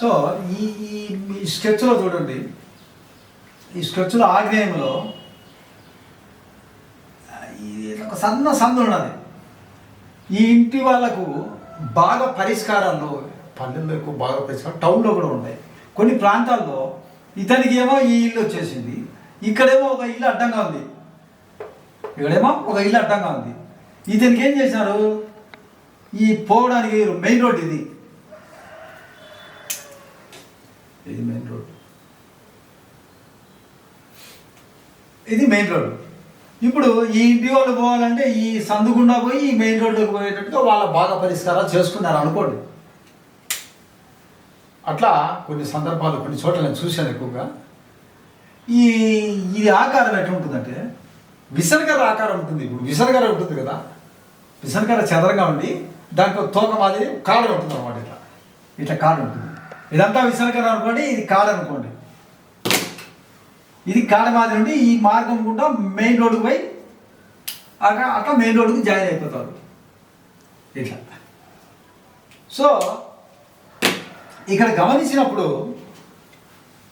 So ఈ ఈ స్కెచ్లో చూడండి. ఈ స్కెచ్లో ఆగ్నేయంలో ఒక సన్న సందు ఉన్నది. ఈ ఇంటి వాళ్ళకు బాగా పరిష్కారాలు పల్లెల్లో ఎక్కువ బాగా పరిష్కారం టౌన్లో కూడా ఉన్నాయి. కొన్ని ప్రాంతాల్లో ఇతనికి ఏమో ఈ ఇల్లు వచ్చేసింది. ఇక్కడేమో ఒక ఇల్లు అడ్డంగా ఉంది. ఇక్కడేమో ఒక ఇల్లు అడ్డంగా ఉంది. ఇతనికి ఏం చేశారు? ఈ పోవడానికి మెయిన్ రోడ్ ఇది. ఇది మెయిన్ రోడ్ ఇది మెయిన్ రోడ్ ఇప్పుడు ఈ ఇంటి వాళ్ళు పోవాలంటే ఈ సందుగుండా పోయి ఈ మెయిన్ రోడ్లోకి పోయేటట్టుగా వాళ్ళ బాగా పరిష్కారాలు చేసుకున్నారు అనుకోండి. అట్లా కొన్ని సందర్భాలు కొన్ని చోట్ల నేను చూశాను ఎక్కువగా. ఈ ఇది ఆకారం ఎట్లా ఉంటుందంటే విసనకర ఆకారం ఉంటుంది ఇప్పుడు. విసనకర ఉంటుంది కదా. విసనకర చదరంగా ఉండి దాంట్లో తోక మాదిరి కాడ ఉంటుంది అనమాట ఇట్లా. ఇట్లా కాడ ఉంటుంది. ఇదంతా విసనకర అనుకోండి ఇది కాడ అనుకోండి. ఇది కాడ మాదిరి ఉండి ఈ మార్గం గుండా మెయిన్ రోడ్డుకు పోయి అట్లా అట్లా మెయిన్ రోడ్కి జాయిన్ అయిపోతారు. ఇట్లా. సో ఇక్కడ గమనించినప్పుడు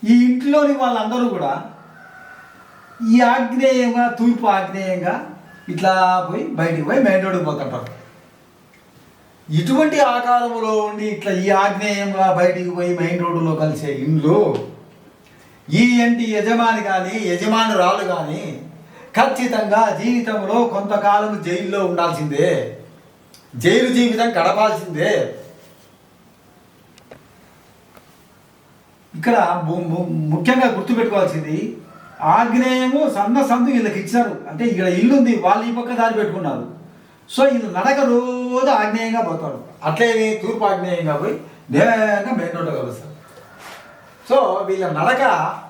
ఈ ఇంట్లోని వాళ్ళందరూ కూడా ఈ ఆగ్నేయంగా తూర్పు ఆగ్నేయంగా ఇట్లా పోయి బయటికి పోయి మెయిన్ రోడ్డుకి పోతుంటారు. ఇటువంటి ఆకారంలో ఉండి ఇట్లా ఈ ఆగ్నేయంగా బయటికి పోయి మెయిన్ రోడ్డులో కలిసే ఇండ్లు ఈ ఇంటి యజమాని కానీ యజమానురాలు కానీ ఖచ్చితంగా జీవితంలో కొంతకాలం జైల్లో ఉండాల్సిందే. జైలు జీవితం గడపాల్సిందే. ఇక్కడ ము- ము- ముఖ్యంగా గుర్తుపెట్టుకోవాల్సింది ఆగ్నేయము సన్న సందు వీళ్ళకి ఇచ్చారు అంటే ఇక్కడ ఇల్లు ఉంది వాళ్ళు ఈ పక్క దారి పెట్టుకున్నారు. సో వీళ్ళు నడక రోజు ఆగ్నేయంగా పోతాడు. అట్లే తూర్పు ఆగ్నేయంగా పోయి నేరంగా మెయిన్ రోడ్డు కలుస్తాడు. సో వీళ్ళ నడక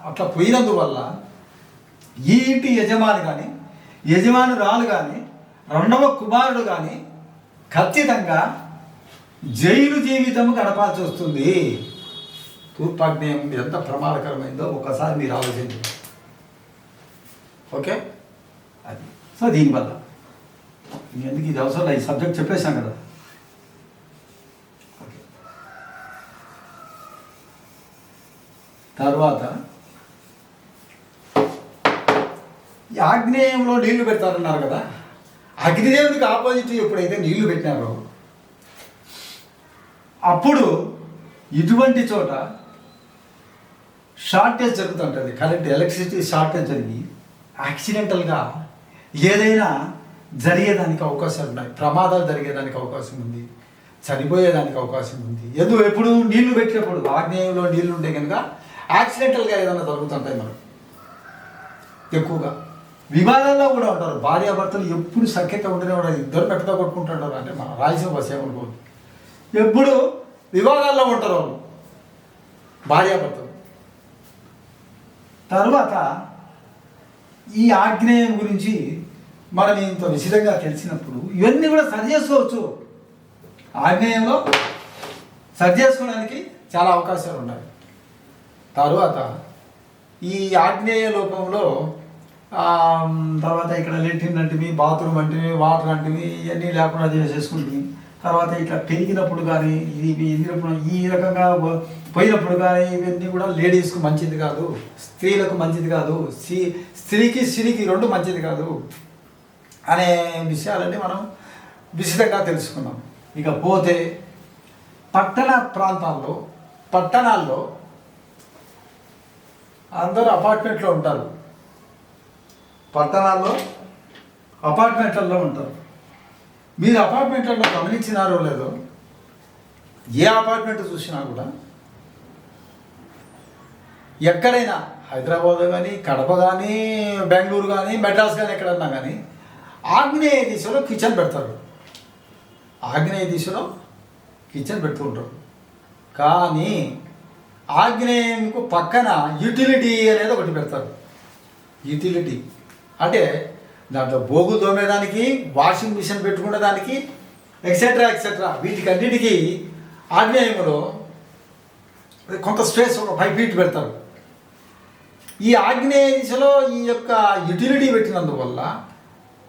అట్లా పోయినందువల్ల ఈ ఇంటి యజమాని కానీ యజమానురాలు కానీ రెండవ కుమారుడు కానీ ఖచ్చితంగా జైలు జీవితం గడపాల్సి వస్తుంది. తూర్పాగ్నేయం ఎంత ప్రమాదకరమైందో ఒకసారి మీరు ఆలోచించండి. ఓకే? అది. సో దీనివల్ల ఎందుకు ఇది అవసరం ఈ సబ్జెక్ట్ చెప్పేశాం కదా. తర్వాత ఈ ఆగ్నేయంలో నీళ్ళు పెడతారన్నారు కదా. అగ్నిదేవుడికి ఆపోజిట్ ఎప్పుడైతే నీళ్ళు పెట్టినారో అప్పుడు ఇటువంటి చోట షార్టేజ్ జరుగుతుంటుంది. కరెంట్ ఎలక్ట్రిసిటీ షార్టేజ్ జరిగి యాక్సిడెంటల్గా ఏదైనా జరిగేదానికి అవకాశాలు ఉన్నాయి. ప్రమాదాలు జరిగేదానికి అవకాశం ఉంది. చనిపోయేదానికి అవకాశం ఉంది. ఎందుకు ఎప్పుడు నీళ్ళు పెట్టినప్పుడు ఆగ్నేయంలో నీళ్ళు ఉంటే కనుక యాక్సిడెంటల్గా ఏదైనా జరుగుతుంటాయి మనకు. ఎక్కువగా. వివాదాల్లో కూడా ఉంటారు. భార్యాభర్తలు ఎప్పుడు సఖ్యత ఉండనే ఉండదు. ఇద్దరు పెట్టతో కొట్టుకుంటుంటారు. అంటే మన రాయలసీమ బస్ ఏమనుకోదు ఎప్పుడు వివాదాల్లో ఉంటారు వాళ్ళు. భార్యాభర్తలు. తర్వాత ఈ ఆగ్నేయం గురించి మనం ఇంత విశదంగా తెలిసినప్పుడు ఇవన్నీ కూడా సరి చేసుకోవచ్చు. ఆగ్నేయంలో సరి చేసుకోవడానికి చాలా అవకాశాలు ఉన్నాయి. తరువాత ఈ ఆగ్నేయ లోకంలో తర్వాత ఇక్కడ లెట్రిన్ అంటివి బాత్రూమ్ అంటివి వాటర్ అంటివి ఇవన్నీ లేకుండా చేసేసుకుంటుంది తర్వాత ఇట్లా పెరిగినప్పుడు కానీ ఇది ఎదిగినప్పుడు ఈ రకంగా పోయినప్పుడు కానీ ఇవన్నీ కూడా లేడీస్కు మంచిది కాదు స్త్రీలకు మంచిది కాదు స్త్రీ స్త్రీకి స్త్రీకి రెండు మంచిది కాదు. అనే విషయాలన్నీ మనం విశితంగా తెలుసుకున్నాం ఇక పోతే పట్టణ ప్రాంతాల్లో పట్టణాల్లో అందరూ అపార్ట్మెంట్లో ఉంటారు. పట్టణాల్లో అపార్ట్మెంట్లలో ఉంటారు. మీరు అపార్ట్మెంట్లలో గమనించినారో లేదో ఏ అపార్ట్మెంట్ చూసినా కూడా ఎక్కడైనా హైదరాబాద్ కానీ కడప కానీ బెంగళూరు కానీ మెడ్రాస్ కానీ ఎక్కడన్నా కానీ ఆగ్నేయ దిశలో కిచెన్ పెడతారు. ఆగ్నేయ దిశలో కిచెన్ పెడుతూ ఉంటారు. కానీ ఆగ్నేయంకు పక్కన యూటిలిటీ అనేది ఒకటి పెడతారు. యూటిలిటీ అంటే దాంట్లో బోగు తోమేదానికి వాషింగ్ మిషన్ పెట్టుకునే దానికి ఎక్సెట్రా ఎక్సెట్రా వీటికన్నిటికీ ఆగ్నేయంలో కొంత స్పేస్ ఒక ఫైవ్ ఫీట్ పెడతారు. ఈ ఆగ్నేయ దిశలో ఈ యొక్క యుటిలిటీ పెట్టినందువల్ల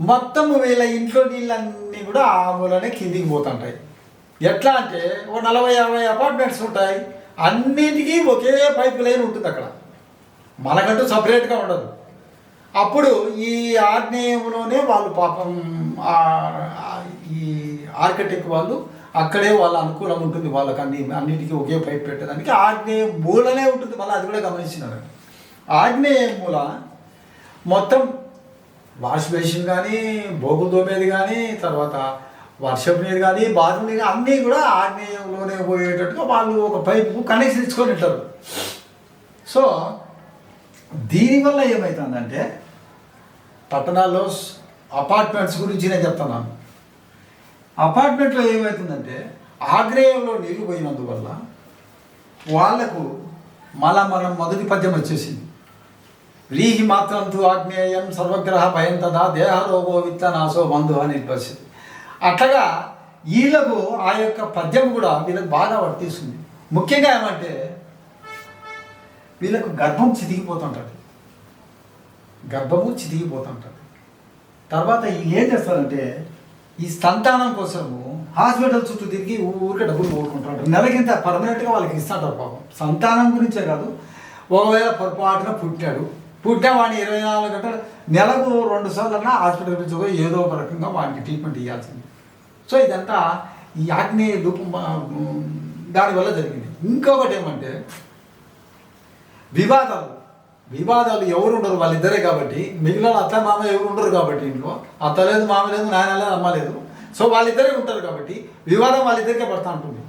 మొత్తం వీళ్ళ ఇంట్లో నీళ్ళన్నీ కూడా ఆ మూలనే కిందికి పోతుంటాయి. ఎట్లా అంటే ఓ నలభై యాభై అపార్ట్మెంట్స్ ఉంటాయి. అన్నిటికీ ఒకే పైప్ లైన్ ఉంటుంది అక్కడ. మనకంటూ సపరేట్గా ఉండదు. అప్పుడు ఈ ఆగ్నేయంలోనే వాళ్ళు పాపం ఈ ఆర్కిటెక్ట్ వాళ్ళు అక్కడే వాళ్ళ అనుకూలం ఉంటుంది. వాళ్ళకి అన్ని అన్నిటికీ ఒకే పైప్ పెట్టడానికి ఆగ్నేయ మూలనే ఉంటుంది. మళ్ళీ అది కూడా గమనించినారు. ఆగ్నేయ మూల మొత్తం వాష్ బేసిన్ కానీ బోగులు తోమేది కానీ తర్వాత వర్షం నీరు కానీ బాత్రూమ్ నీరు అన్నీ కూడా ఆగ్నేయంలోనే పోయేటట్టుగా వాళ్ళు ఒక పైపు కనెక్షన్ ఇచ్చుకొని ఉంటారు సో దీనివల్ల ఏమవుతుందంటే పట్టణాల్లో అపార్ట్మెంట్స్ గురించి నేను చెప్తున్నాను. అపార్ట్మెంట్లో ఏమవుతుందంటే ఆగ్నేయంలో నీళ్ళు పోయినందువల్ల వాళ్ళకు మళ్ళా మనం మొదటి పద్యం వచ్చేసింది. వ్రీహి మాత్రం తు ఆగ్నేయం సర్వగ్రహ భయం తదా దేహరోగో విత్త నాశో బంధు అని పరిస్థితి అట్లాగా వీళ్ళకు ఆ యొక్క పద్యం కూడా వీళ్ళకు బాగా వర్తిస్తుంది. ముఖ్యంగా ఏమంటే వీళ్ళకు గర్భం చితికిపోతుంటుంది. గర్భము చితికిపోతుంటుంది. తర్వాత వీళ్ళు ఏం చేస్తారంటే ఈ సంతానం కోసము హాస్పిటల్ చుట్టూ తిరిగి ఊరికే డబ్బులు పోగొట్టుకుంటారు నెలకింత పర్మనెంట్గా వాళ్ళకి ఇస్తుంటారు పాపం. సంతానం గురించే కాదు ఒకవేళ పొరపాటున పుట్టాడు పుట్టిన వాడిని ఇరవై నాలుగు గంటలు నెలకు రెండు సార్లు అన్నా హాస్పిటల్ పిలుచుకో ఏదో ఒక రకంగా వాడికి ట్రీట్మెంట్ ఇవ్వాల్సింది సో ఇదంతా ఈ ఆగ్నేయ రూపం దానివల్ల జరిగింది. ఇంకొకటి ఏమంటే వివాదాలు. వివాదాలు ఎవరు ఉండరు వాళ్ళిద్దరే కాబట్టి. మిగిలిన అత్త మామ ఎవరు ఉండరు కాబట్టి ఇంట్లో. అత్త లేదు మామ లేదు నాయన లేదు అమ్మ లేదు. సో వాళ్ళిద్దరే ఉంటారు కాబట్టి వివాదం వాళ్ళిద్దరికే పడతా ఉంటుంది.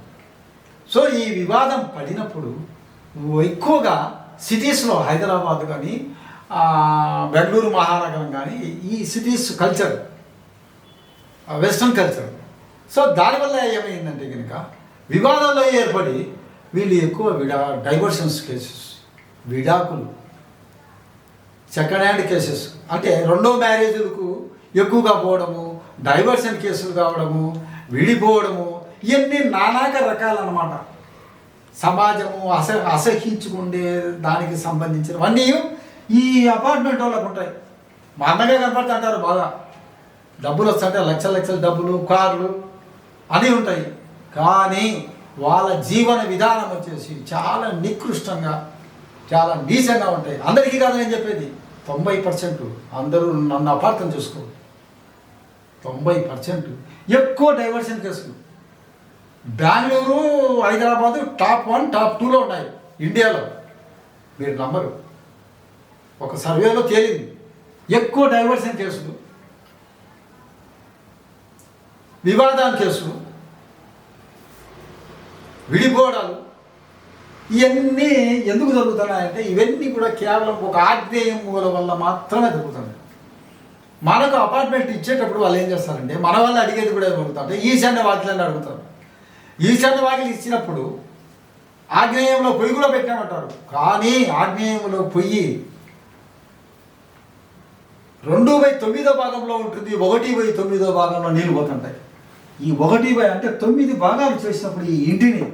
సో ఈ వివాదం పడినప్పుడు ఎక్కువగా సిటీస్లో హైదరాబాద్ కానీ బెంగళూరు మహానగరం కానీ ఈ cities culture western culture so దానివల్ల ఏమైందంటే కనుక వివాదాలు ఏర్పడి వీళ్ళు ఎక్కువ విడా డైవర్షన్స్ కేసెస్ విడాకులు సెకండ్ హ్యాండ్ కేసెస్ అంటే రెండో మ్యారేజ్లకు ఎక్కువగా పోవడము డైవర్షన్ కేసులు కావడము విడిపోవడము ఇవన్నీ నానాక రకాలన్నమాట. సమాజము అస అసహించుకుండే దానికి సంబంధించినవన్నీ ఈ అపార్ట్మెంట్ వాళ్ళకు ఉంటాయి. మా అన్నగా కనపడుతుంటారు బాగా డబ్బులు వస్తుంటే లక్షల లక్షల డబ్బులు కార్లు అన్నీ ఉంటాయి. కానీ వాళ్ళ జీవన విధానం వచ్చేసి చాలా నికృష్టంగా చాలా నీచంగా ఉంటాయి. అందరికీ కాదు నేను చెప్పేది. తొంభై పర్సెంట్ అందరూ నన్ను అపార్థం చేసుకో. తొంభై పర్సెంట్. ఎక్కువ డైవర్షన్ కేసులు. Bengaluru Hyderabad top one top టూలో ఉన్నాయి. ఇండియాలో. మీరు నమ్మరు. ఒక సర్వేలో తేలింది. ఎక్కువ డైవర్షన్ కేసులు. వివాదాల కేసులు. విడిపోవడాలు. ఇవన్నీ ఎందుకు జరుగుతున్నాయంటే ఇవన్నీ కూడా కేవలం ఒక ఆగ్నేయం మూల వల్ల మాత్రమే జరుగుతున్నాయి. మనకు అపార్ట్మెంట్ ఇచ్చేటప్పుడు వాళ్ళు ఏం చేస్తారంటే మన వాళ్ళు అడిగేది కూడా ఏమడుగుతారంటే ఈశాన్య వాకిలని అడుగుతారు. ఈశాన్య వాకిలు ఇచ్చినప్పుడు ఆగ్నేయంలో పొయ్యి కూడా పెట్టామంటారు. కానీ ఆగ్నేయంలో పొయ్యి రెండు బై తొమ్మిదో భాగంలో ఉంటుంది ఒకటి బై తొమ్మిదో భాగంలో నీళ్ళు పోతుంటాయి. ఈ ఒకటి బై అంటే తొమ్మిది భాగాలు చేసినప్పుడు ఈ ఇంటిని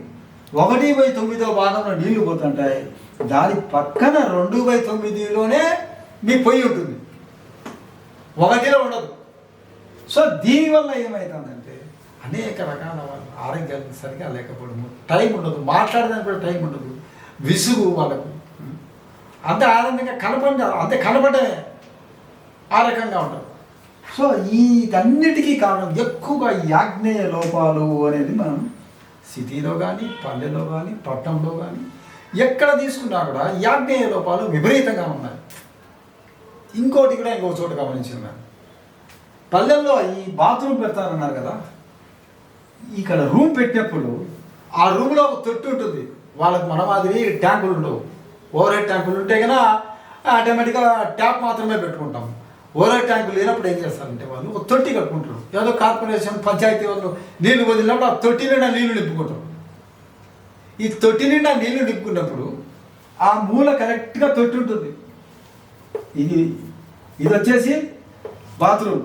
ఒకటి బై తొమ్మిదో భాగంలో నీళ్ళు పోతుంటాయి. దాని పక్కన రెండు బై తొమ్మిదిలోనే మీ పొయ్యి ఉంటుంది. ఒకటిలో ఉండదు. సో దీనివల్ల ఏమవుతుందంటే అనేక రకాల ఆరోగ్యాలు సరిగా లేకపోవడము. టైం ఉండదు. మాట్లాడడానికి కూడా టైం ఉండదు. విసుగు వాళ్ళకు. అంత ఆనందంగా కనపడ అంతే కనపడమే. ఆ రకంగా ఉంటారు సో ఇదన్నిటికీ కారణం ఎక్కువగా ఈ ఆగ్నేయ లోపాలు అనేది మనం సిటీలో కానీ పల్లెలో కానీ పట్టణంలో కానీ ఎక్కడ తీసుకున్నా కూడా యాజ్ఞేయ లోపాలు విపరీతంగా ఉన్నాయి. ఇంకోటి కూడా ఇంకో చోట గమనించింది నేను. పల్లెల్లో ఈ బాత్రూమ్ పెడతానన్నారు కదా ఇక్కడ రూమ్ పెట్టినప్పుడు ఆ రూమ్లో ఒక తొట్టి ఉంటుంది. వాళ్ళకి మన మాదిరి ట్యాంకులు ఉండవు. ఓవర్ హెడ్ ట్యాంకులు ఉంటే కన్నా ఆటోమేటిక్గా ట్యాప్ మాత్రమే పెట్టుకుంటాం. ఓవర్ ట్యాంకు లేనప్పుడు ఏం చేస్తారంటే వాళ్ళు ఒక తొట్టి కట్టుకుంటారు. ఏదో కార్పొరేషన్ పంచాయతీ వాళ్ళు నీళ్ళు వదిలినప్పుడు ఆ తొట్టి నిండా నీళ్ళు నింపుకుంటారు. ఈ తొట్టి నిండా నీళ్ళు నింపుకున్నప్పుడు ఆ మూల కరెక్ట్గా తొట్టి ఉంటుంది. ఇది ఇది వచ్చేసి బాత్రూమ్.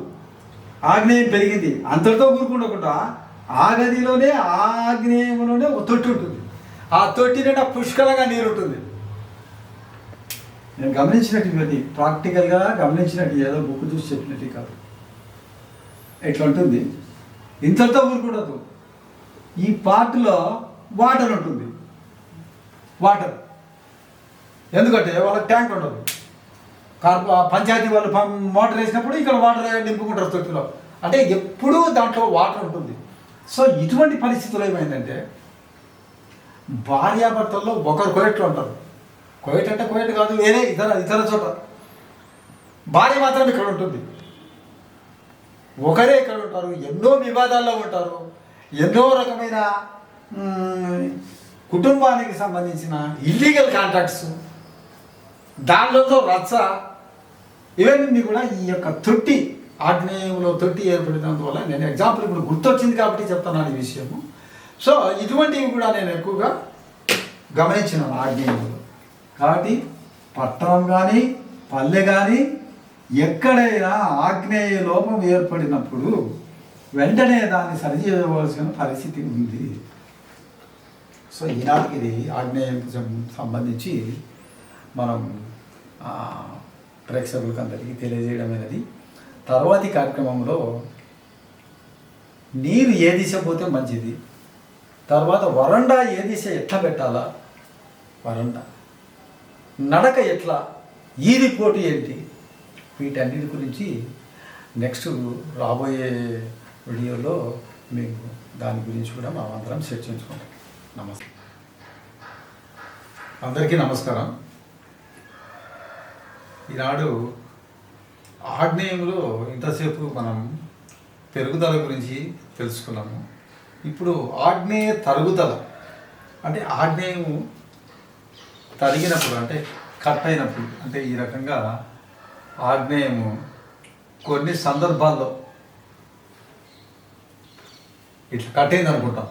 ఆగ్నేయం పెరిగింది. అంతటితో ఊరుకుండకుండా ఆ గదిలోనే ఆగ్నేయంలోనే ఒక తొట్టి ఉంటుంది. ఆ తొట్టి నిండా పుష్కలంగా నీరు ఉంటుంది. నేను గమనించినట్టు ఇవన్నీ ప్రాక్టికల్గా గమనించినట్టు ఏదో బుక్ చూసి చెప్పినట్టు కాదు. ఇట్లా ఉంటుంది? ఇంతటితో ఊరుకూడదు. ఈ పార్ట్లో వాటర్ ఉంటుంది. వాటర్. ఎందుకంటే వాళ్ళకి ట్యాంక్ ఉండదు. కార్పొ పంచాయతీ వాళ్ళు పం- మోటార్ వేసినప్పుడు ఇక్కడ వాటర్ నింపుకుంటారు తొట్టిలో అంటే ఎప్పుడూ దాంట్లో వాటర్ ఉంటుంది. సో ఇటువంటి పరిస్థితులు ఏమైందంటే భార్యాభర్తల్లో ఒకరు కోయట్లు ఉంటారు. కోయట్ అంటే కోయట్ కాదు వేరే ఇతర ఇతర చోట. భార్య మాత్రం ఇక్కడ ఉంటుంది. ఒకరే ఇక్కడ ఉంటారు ఎన్నో వివాదాల్లో ఉంటారు ఎన్నో రకమైన కుటుంబానికి సంబంధించిన ఇల్లీగల్ కాంట్రాక్ట్స్ దానిలో రచ్చ. ఇవన్నీ కూడా ఈ యొక్క తొట్టి ఆగ్నేయంలో తొట్టి ఏర్పడినందువల్ల నేను ఎగ్జాంపుల్ ఇప్పుడు గుర్తొచ్చింది కాబట్టి చెప్తున్నాను ఈ విషయము. సో ఇటువంటివి కూడా నేను ఎక్కువగా గమనించినాను ఆగ్నేయంలో. కాబట్టి పట్టణం కానీ పల్లె కానీ ఎక్కడైనా ఆగ్నేయ లోపం ఏర్పడినప్పుడు వెంటనే దాన్ని సరిచేయవలసిన పరిస్థితి ఉంది. సో ఈనాటికి ఇది ఆగ్నేయం సంబంధించి మనం ప్రేక్షకులకు అందరికీ తెలియజేయడం అనేది. తర్వాతి కార్యక్రమంలో నీరు ఏ దిశ పోతే మంచిది? తర్వాత వరండా ఏ దిశ ఎట్లా పెట్టాలా? వరండా. నడక ఎట్లా? ఈ రిపోర్టు ఏంటి? వీటన్నిటి గురించి నెక్స్ట్ రాబోయే వీడియోలో మీకు దాని గురించి కూడా మనం అందరం చర్చించుకుంటాం నమస్తే. అందరికీ నమస్కారం. ఈనాడు ఆగ్నేయంలో ఇంతసేపు మనం పెరుగుదల గురించి తెలుసుకున్నాము. ఇప్పుడు ఆగ్నేయ తరుగుదల అంటే ఆగ్నేయం తరిగినప్పుడు అంటే కట్ అయినప్పుడు అంటే ఈ రకంగా ఆగ్నేయము కొన్ని సందర్భాల్లో ఇట్లా కట్ అయింది అనుకుంటాం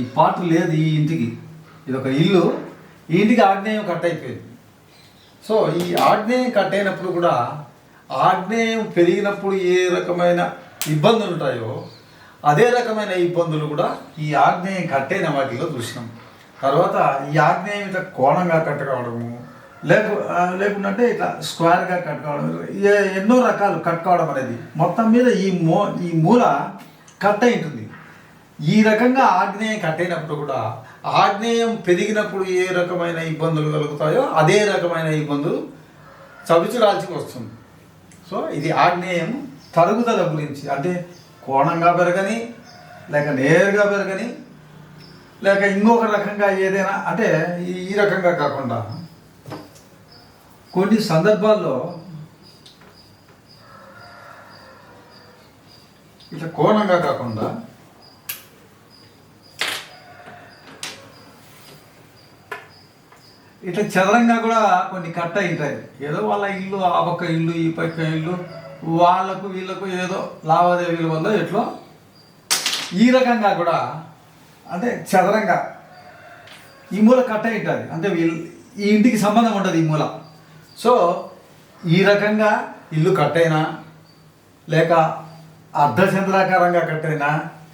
ఈ పాట లేదు ఈ ఇంటికి. ఇది ఒక ఇల్లు ఈ ఇంటికి ఆగ్నేయం కట్ అయిపోయింది. సో ఈ ఆగ్నేయం కట్ అయినప్పుడు కూడా ఆగ్నేయం పెరిగినప్పుడు ఏ రకమైన ఇబ్బందులు ఉంటాయో అదే రకమైన ఇబ్బందులు కూడా ఈ ఆగ్నేయం కట్ అయిన వాటిలో చూసినాం తర్వాత ఈ ఆగ్నేయం ఇట్లా కోణంగా కట్ కావడము లేకు లేకుంటే ఇట్లా స్క్వేర్గా కట్ కావడం ఏ- ఎన్నో రకాలు కట్ కావడం అనేది. మొత్తం మీద ఈ మూ ఈ మూల కట్ అయి ఉంటుంది ఈ రకంగా ఆగ్నేయం కట్ అయినప్పుడు కూడా ఆగ్నేయం పెరిగినప్పుడు ఏ రకమైన ఇబ్బందులు కలుగుతాయో అదే రకమైన ఇబ్బందులు చవిచురాల్సి వస్తుంది. సో ఇది ఆగ్నేయం తరుగుదల గురించి. అంటే కోణంగా పెరగని లేక నేరుగా పెరగని లేక ఇంకొక రకంగా ఏదైనా అంటే ఈ- రకంగా కాకుండా కొన్ని సందర్భాల్లో ఇట్లా కోణంగా కాకుండా ఇట్లా చదరంగా కూడా కొన్ని కట్ అయి ఉంటాయి ఏదో వాళ్ళ ఇల్లు ఆ పక్క ఇల్లు ఈ పక్క ఇల్లు వాళ్ళకు వీళ్ళకు ఏదో లావాదేవీల వల్ల ఎట్లో? ఈ రకంగా కూడా అంటే చదరంగా. ఈ మూల కట్ అయి ఉంటుంది అంటే వీళ్ళు ఈ ఇంటికి సంబంధం ఉంటుంది ఈ మూల. సో ఈ రకంగా ఇల్లు కట్ అయినా లేక అర్ధచంద్రాకారంగా కట్ అయినా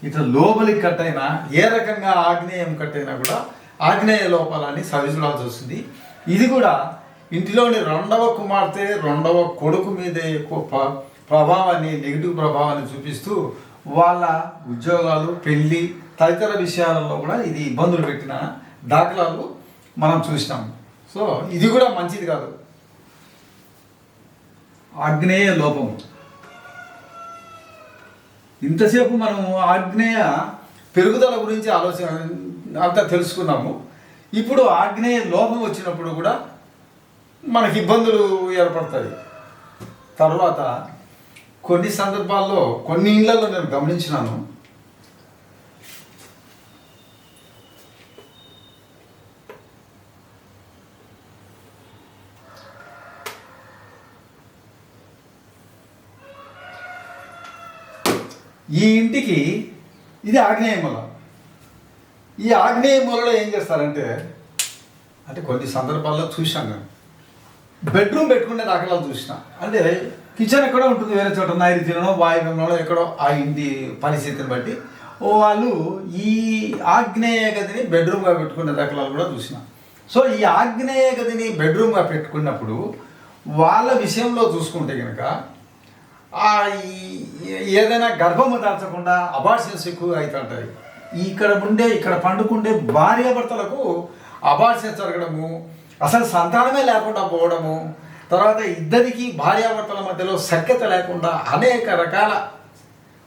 ఇట్లా లోపలికి కట్ అయినా ఏ రకంగా ఆగ్నేయం కట్ అయినా కూడా ఆగ్నేయ లోపాలని సవిజులాల్సి వస్తుంది. ఇది కూడా ఇంటిలోని రెండవ కుమార్తె రెండవ కొడుకు మీదే ఎక్కువ ప్రభావాన్ని నెగిటివ్ ప్రభావాన్ని చూపిస్తూ వాళ్ళ ఉద్యోగాలు పెళ్ళి తదితర విషయాలలో కూడా ఇది ఇబ్బందులు పెట్టిన దాఖలాలు మనం చూసినాం. సో ఇది కూడా మంచిది కాదు. ఆగ్నేయ లోపము ఇంతసేపు మనం ఆగ్నేయ పెరుగుదల గురించి ఆలోచన అంతా తెలుసుకున్నాము. ఇప్పుడు ఆగ్నేయ లోపం వచ్చినప్పుడు కూడా మనకి ఇబ్బందులు ఏర్పడతాయి. తర్వాత కొన్ని సందర్భాల్లో కొన్ని ఇళ్ళలో నేను గమనించినాను ఈ ఇంటికి ఇది ఆగ్నేయ మూల. ఈ ఆగ్నేయ మూలలో ఏం చేస్తారంటే అంటే కొన్ని సందర్భాల్లో చూశాను నేను. బెడ్రూమ్ పెట్టుకునే దాఖలాలు చూసిన. అంటే కిచెన్ ఎక్కడో ఉంటుంది వేరే చోట నైరుతిలోనో వాయువ్యంలో ఎక్కడో ఆ ఇంటి పరిస్థితిని బట్టి. వాళ్ళు ఈ ఆగ్నేయ గదిని బెడ్రూమ్గా పెట్టుకునే దాఖలాలు కూడా చూసిన. సో ఈ ఆగ్నేయ గదిని బెడ్రూమ్గా పెట్టుకున్నప్పుడు వాళ్ళ విషయంలో చూసుకుంటే కనుక ఏదైనా గర్భము దాల్చకుండా అబార్షన్స్ ఎక్కువ అవుతుంటాయి ఇక్కడ ఉండే ఇక్కడ పండుకుండే భార్యాభర్తలకు అబార్షన్స్ జరగడము అసలు సంతానమే లేకుండా పోవడము తర్వాత ఇద్దరికి భార్యాభర్తల మధ్యలో సఖ్యత లేకుండా అనేక రకాల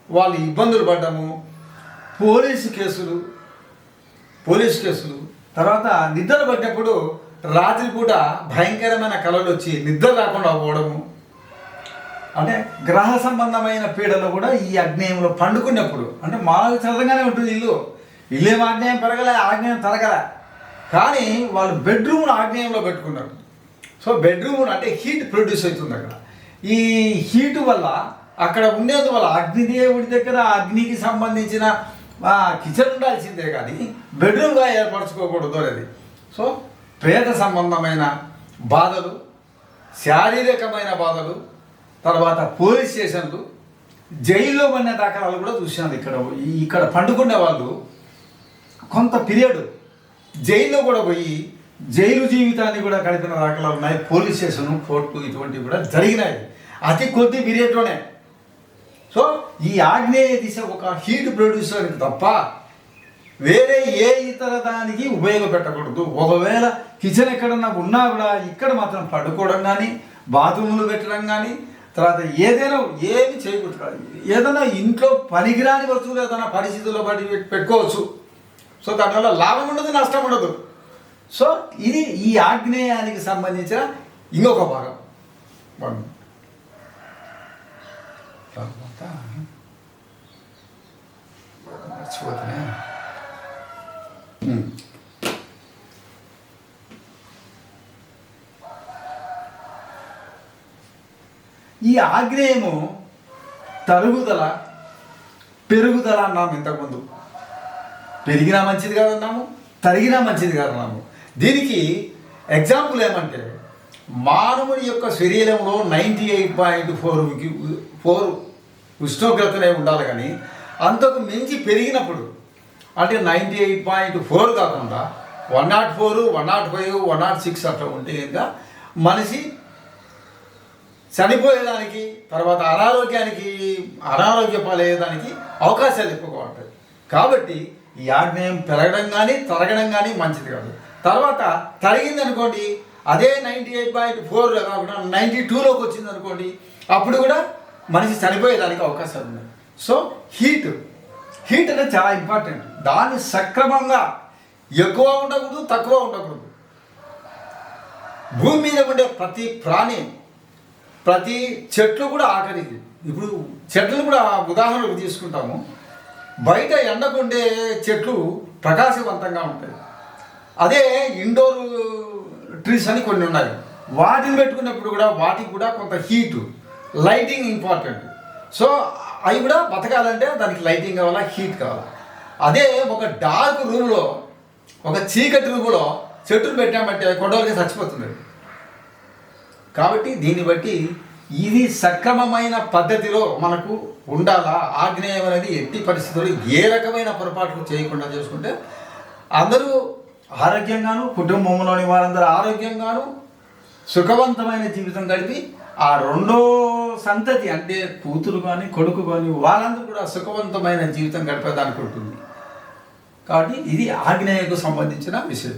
వాళ్ళు ఇబ్బందులు పడ్డము పోలీసు కేసులు పోలీస్ కేసులు తర్వాత నిద్ర పడ్డప్పుడు రాత్రిపూట భయంకరమైన కళలు వచ్చి నిద్ర రాకుండా పోవడము అంటే గ్రహ సంబంధమైన పీడలు కూడా ఈ అగ్నేయంలో పండుకున్నప్పుడు అంటే మామూలుగా చల్లగానే ఉంటుంది ఇల్లు. ఇల్లేం ఆగ్నేయం పెరగలే ఆగ్నేయం తరగలే. కానీ వాళ్ళు బెడ్రూమ్ను ఆగ్నేయంలో పెట్టుకున్నారు. సో బెడ్రూమ్ అంటే హీట్ ప్రొడ్యూస్ అవుతుంది అక్కడ. ఈ హీట్ వల్ల అక్కడ ఉండేందువల్ల అగ్నిదేవుడి దగ్గర అగ్నికి సంబంధించిన కిచెన్ ఉండాల్సిందే కానీ బెడ్రూమ్గా ఏర్పరచుకోకూడదు అనేది. సో ప్రేత సంబంధమైన బాధలు శారీరకమైన బాధలు తర్వాత పోలీస్ స్టేషన్లు జైల్లో పడిన దాఖలాలు కూడా చూశాను ఇక్కడ. ఇక్కడ పండుకునే వాళ్ళు కొంత పీరియడ్ జైల్లో కూడా పోయి జైలు జీవితాన్ని కూడా గడిపిన దాఖలాలు ఉన్నాయి. పోలీస్ స్టేషన్ కోర్టు ఇటువంటివి కూడా జరిగినాయి. అతి కొద్ది పీరియడ్లోనే. సో ఈ ఆగ్నేయ దిశ ఒక హీట్ ప్రొడ్యూసర్ తప్ప వేరే ఏ ఇతర దానికి ఉపయోగపెట్టకూడదు. ఒకవేళ కిచెన్ ఎక్కడన్నా ఉన్నా కూడా ఇక్కడ మాత్రం పడుకోవడం కానీ బాత్రూములు పెట్టడం కానీ తర్వాత ఏదైనా ఏమి చేయకూడదు. ఏదైనా ఇంట్లో పనికిరాని వస్తువులు ఏదైనా పరిస్థితుల్లో పడి పెట్టుకోవచ్చు. సో దానివల్ల లాభం ఉండదు నష్టం ఉండదు. సో ఇది ఈ ఆగ్నేయానికి సంబంధించిన ఇంకొక భాగం. తర్వాత మర్చిపోతున్నా. ఈ ఆగ్నేయము తరుగుదల పెరుగుదల అన్నాము ఇంతకుముందు. పెరిగినా మంచిది కాదన్నాము తరిగినా మంచిది కాదన్నాము దీనికి ఎగ్జాంపుల్ ఏమంటే మానవుని యొక్క శరీరంలో ninety eight point four four ఉష్ణోగ్రతనే ఉండాలి కానీ అంతకు మించి పెరిగినప్పుడు అంటే నైంటీ ఎయిట్ పాయింట్ ఫోర్ కాకుండా one nought four one nought five one nought six అట్లా ఉంటే ఇంకా మనిషి చనిపోయేదానికి తర్వాత అనారోగ్యానికి అనారోగ్య పాలయ్యేదానికి అవకాశాలు ఎక్కువగా ఉంటాయి. కాబట్టి ఈ ఆగ్నేయం పెరగడం కానీ తరగడం కానీ మంచిది కాదు. తర్వాత తరిగింది అనుకోండి అదే నైంటీ ఎయిట్ పాయింట్ ఫోర్ కాకుండా నైంటీ టూలోకి వచ్చింది అనుకోండి అప్పుడు కూడా మనిషి చనిపోయేదానికి అవకాశాలు ఉన్నాయి. So heat. హీట్ అనేది చాలా ఇంపార్టెంట్. దాన్ని సక్రమంగా ఎక్కువ ఉండకూడదు తక్కువ ఉండకూడదు. భూమి మీద ఉండే ప్రతి ప్రాణి ప్రతి చెట్లు కూడా ఆఖరికి ఇప్పుడు చెట్లు కూడా ఉదాహరణకు తీసుకుంటాము. బయట ఎండకుండే చెట్లు ప్రకాశవంతంగా ఉంటాయి. అదే ఇండోర్ ట్రీస్ అని కొన్ని ఉన్నాయి. వాటిని పెట్టుకున్నప్పుడు కూడా వాటికి కూడా కొంత హీటు లైటింగ్ ఇంపార్టెంట్. సో అవి కూడా బతకాలంటే దానికి లైటింగ్ కావాలా హీట్ కావాలా? అదే ఒక డార్క్ రూమ్లో ఒక చీకటి రూమ్లో చెట్లు పెట్టామంటే కొండలకి చచ్చిపోతుంది. కాబట్టి దీన్ని బట్టి ఇది సక్రమమైన పద్ధతిలో మనకు ఉండాలా? ఆగ్నేయం అనేది ఎట్టి పరిస్థితుల్లో ఏ రకమైన పొరపాట్లు చేయకుండా చేసుకుంటే అందరూ ఆరోగ్యంగాను కుటుంబంలోని వారందరూ ఆరోగ్యంగాను సుఖవంతమైన జీవితం గడిపి ఆ రెండో సంతతి అంటే కూతురు కానీ కొడుకు కానీ వాళ్ళందరూ కూడా సుఖవంతమైన జీవితం గడిపేదానికి ఉంటుంది. కాబట్టి ఇది ఆగ్నేయకు సంబంధించిన విషయం.